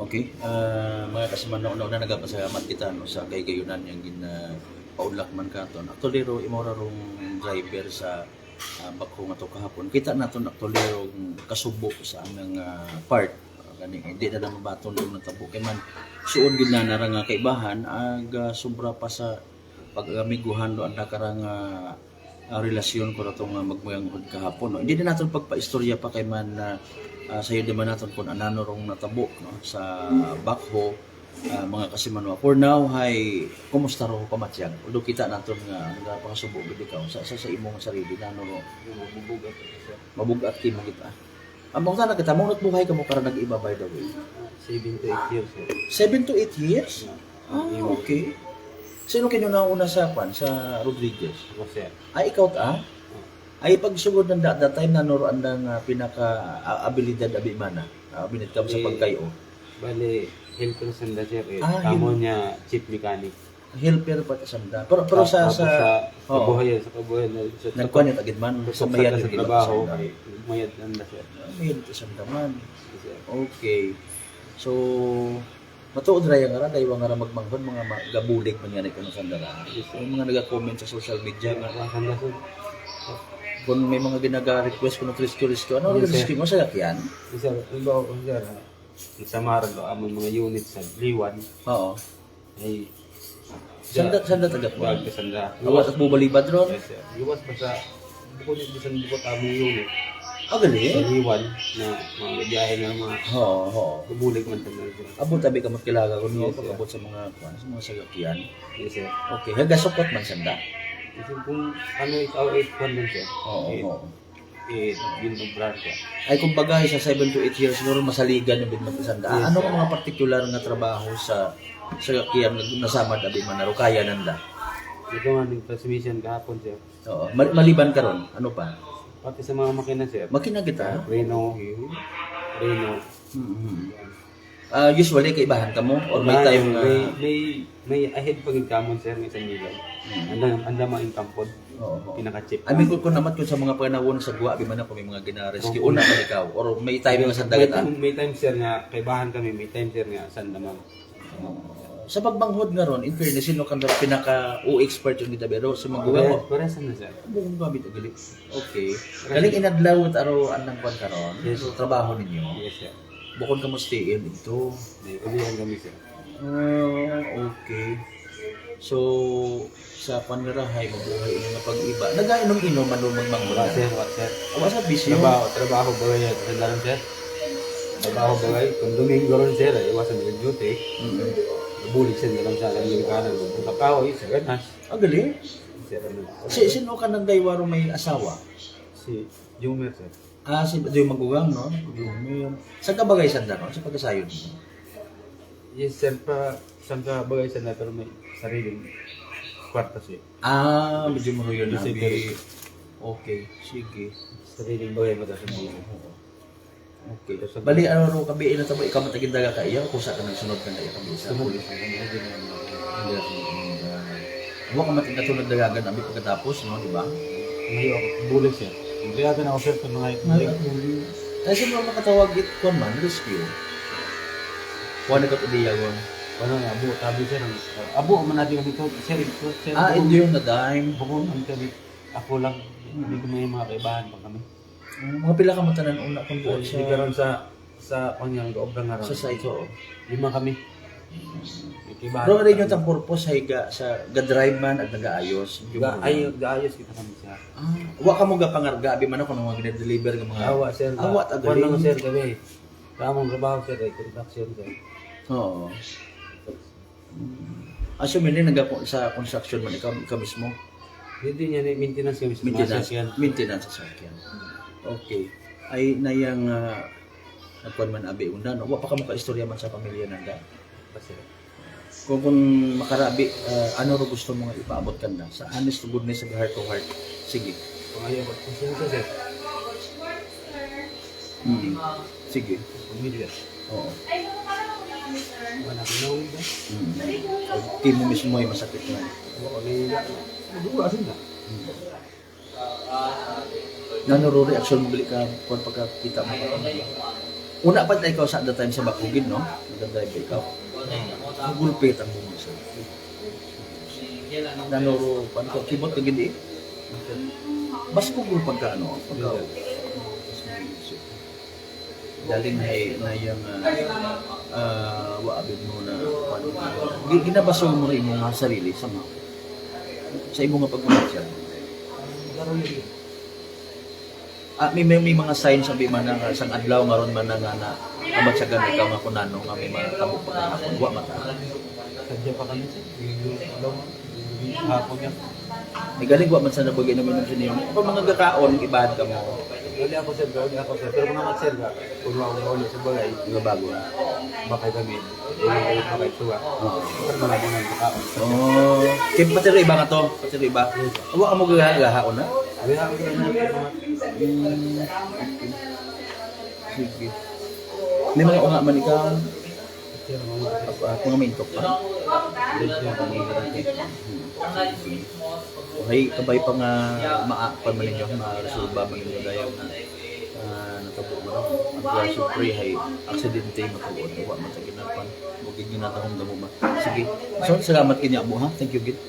Okay. Ah, mga kasimano na una nagapasalamat kita no sa kay gayunan yang gin paulak man katon. Actually ro imora rong driver sa uh, bakho nga to kahapon. Kita naton actually rong kasubo sa among ah, part gani hindi na naman baton yung natabo kay man suon gid na nara nga kaibahan ag ah, sobra pa sa pagamiguhan do anda karang ah, ah, relasyon ko na itong uh, magmuyang kahapon. No? Hindi na natin pagpa-istorya pa kay man na uh, sayo di man natin kung anano rong natabo no? sa bakho uh, mga kasimanwa. For now, hay, kumusta ro pamatyag? Although kita natin nga, nga pangasubo gid ikaw sa, sa, sa imong sarili, nano ro, sir. mabugat mo kita. Among sana kita, buhay ka mo para nag-iba by the way. 7 to 8 years sir. 7 to 8 years? Ah, okay. Sino kinyo nauna sa kwan, sa Rodriguez? Ako sir. Ay, ikaw ta? Ay, pagsugod ng that, that time na nuroan ng uh, pinaka uh, abilidad abi mana. Uh, binit ka sa Eh, pagkayo. Bale, helper sa sir eh. Ah, Kamo niya chief mechanic. Helper pa sa sanda. Pero, pero sa, Tapos sa, sa kabuhayan, sa kabuhayan na sa nagkuhan yung tagid man, sa sa mayan sa trabaho, sanda. ay mayad nanda sir. Mayan sa sanda man. Okay. So, matuod ra yung nga, dahil nga magmanghon, mga gabulig man yan ito ng sandara. Yung mga nag-comment sa social media nga, sir. Kung may mga ginaga-request ko ng rescue-rescue, ano ang Yes, rescue mo sa yakyan? Sir, iba ako sir. Samaran ko among mga unit sa Liwan Oo. ay Sanda, sanda tagat mo. Wag ka sanda. Awas at bubalibad ron? Yes, sir. Iwas pa sa bukod yung bisan bukod among unit. Ah, Sa gali? Liwan na mga biyahe nga mga Oo, oo. Bubulig man tayo sir. Abot tabi ka magkilaga ko niyo Yes, pag sir. abot sa mga kwan, sa mga sagakyan. Yes, sir. Okay, haga sukot man sanda. Kasi kung ano ikaw 8 kwan lang sir. Oo, oo. Eh, yun ang ka. Ay kung bagay sa 7 to 8 years siguro masaligan yung bigman sanda. Yes, ano ang mga particular nga trabaho sa sagakyan nga nasama abi man naro kaya nanda. Ito nga ng transmission kahapon sir. Oo, mal- maliban karon. Ano pa? Pati sa mga makina sir. Makina kita. Reno, Reno. Mhm. Ah, usually kaibahan ka mo or may time nga may, may, may ahead pag kamon sir ng isang milay. Anda, anda mga inkampod. Oo. Pinaka-chip. I mean, kung, kung naman kung sa mga panahon sa guwa, biman na kung may mga gina-rescue, una ikaw, or may time nga sa may, dagat. ah. time, may time sir nga, kaibahan kami, may time sir nga, saan naman. Sa pagbanghod nga ron, in fairness, sino kang pinaka o expert yung gitabero sa mga guwa mo? Pare, saan na sir? Bukong gamit ang galit. Okay. Galing inadlaw at araw anang kwan karon. Yes. So, trabaho ninyo. Yes sir. Bukod ka mo stay in ito. May ulihan kami sir. Ah, okay. So, sa panirahay, mabuhay yung nga pag-iba. Nagainom-inom man lumang Wala mangmula. sir, wala sir. Awa sa bisyo. Trabaho, trabaho ba yan? Tanda lang sir. Trabaho ba yan? Kung Domingo ron sir, ay iwasan ng duty. Mm. Bulig sir na lang sa alam yung kanan. Kung kakahoy, sir, ganas. Ah, galing. Sir, ano? Si, sino ka ng daywaro may asawa? Si Jumer sir. Ah, si yung magugang, no? Yung, saan ka bagay sanda, no? Sa pagkasayod mo? Yes pa saan ka bagay na pero may sariling kwarta siya. Ah, medyo mo yun Yes, nabi. sir. Okay, sige. Sariling bagay mo sa buhay. Okay. Bali, ano ro kabi ina tabo ikaw matagin daga ka iya kusa ka nagsunod ka na iya kabi sa Sunod. pulis. Hindi na sunod. Wa ka matig katulad dagagan abi pagkatapos, no, di ba? Ngayon ako, bulig sir. Hindi natin ako sir sa mga Ay, sino ang makatawag it kon man, rescue. Kuha na ka ideya gon. Ano nga, abo, tabi sir. Abo, man natin kami ito. Sir, ito, sir. Ah, hindi yung na dime. Bukod ang kami. Ako lang, hindi ko may mga kaibahan pa kami. Mga pila ka matanan una kung Hindi siya karon sa sa kanyang gaobrang nga sa site ko. Lima kami. Pero rin yung tang purpose ay ga, sa ga-drive man at nag-aayos. Yung Ga, mga- ay, gaayos kita kami siya. Ah, wa ka mo ga pangarga abi man ako nung mga gina-deliver ng mga Awa sir. Awa, Awa tagaling. lang sir kami. Kamong trabaho sir, ay construction sir. Oo. Assume hindi nag sa construction man ikaw, ikaw mismo. Hindi niya ni maintenance kami sa Maintenance, sasakyan. maintenance sa sakyan. Okay. Ay nayang uh, nagkuhan man abi una no. Wa pa ka mo istorya man sa pamilya nanda. Kasi, Kung kung makarabi ah, ano ro gusto mo nga ipaabot kanda sa honest to goodness of heart to heart. Sige. kung ayaw ko, ka sir, Mm. Sige. pamilya. Oo. Wala ko nauwi ba? Mm. Di mo mismo ay masakit na. Wala ko naiiyak. Naduwa asin na. Nano ro reaction mo bili ka kung pagkakita mo ka. Una pa ikaw sa the time sa Bakugin, no? Nag-drive ikaw. Gulpit ang mga sa. Nanoro, paano ko, kibot ka gindi? Bas ko gul pagka ano, pagka. Daling na na yung uh, uh, waabid mo na paano, gi- ginabaso mo rin yung sarili sa mga sa imo nga pagmamasyal. Ah, may, may, may mga signs sabi man nga sang adlaw nga ron man na nga na kabatsagan ikaw nga kunano nga may mga tabo pagkahapon wa mata. Sadya pa kami hapon yan. May galing wa man sa nabagay naman ng sinyo. Kung mga gakaon ibad ka mo Uli ako sir, uli ako sir. Pero kung naman sir ka, kung ako uli sa bagay, nga bago. bakay kami. Uli kayo bakay tuwa. Oo. Pero malabo na yung tao. Oh, kay patiro iba nga to, patiro iba. Wa mo gagahaon na. Sir na Hmm. Sige. May mga unga man ikaw, sir, mga may intok pa. Hay kabay pa nga maakpan man ninyo, ma-resolba man ninyo dayaw na uh, natabo mo na. Ang kaya siyempre hay aksidente matuod. Wa man sa ginapan. Bukid nyo natahong damo ba. Sige. So, salamat kanya mo ha. Thank you, Git.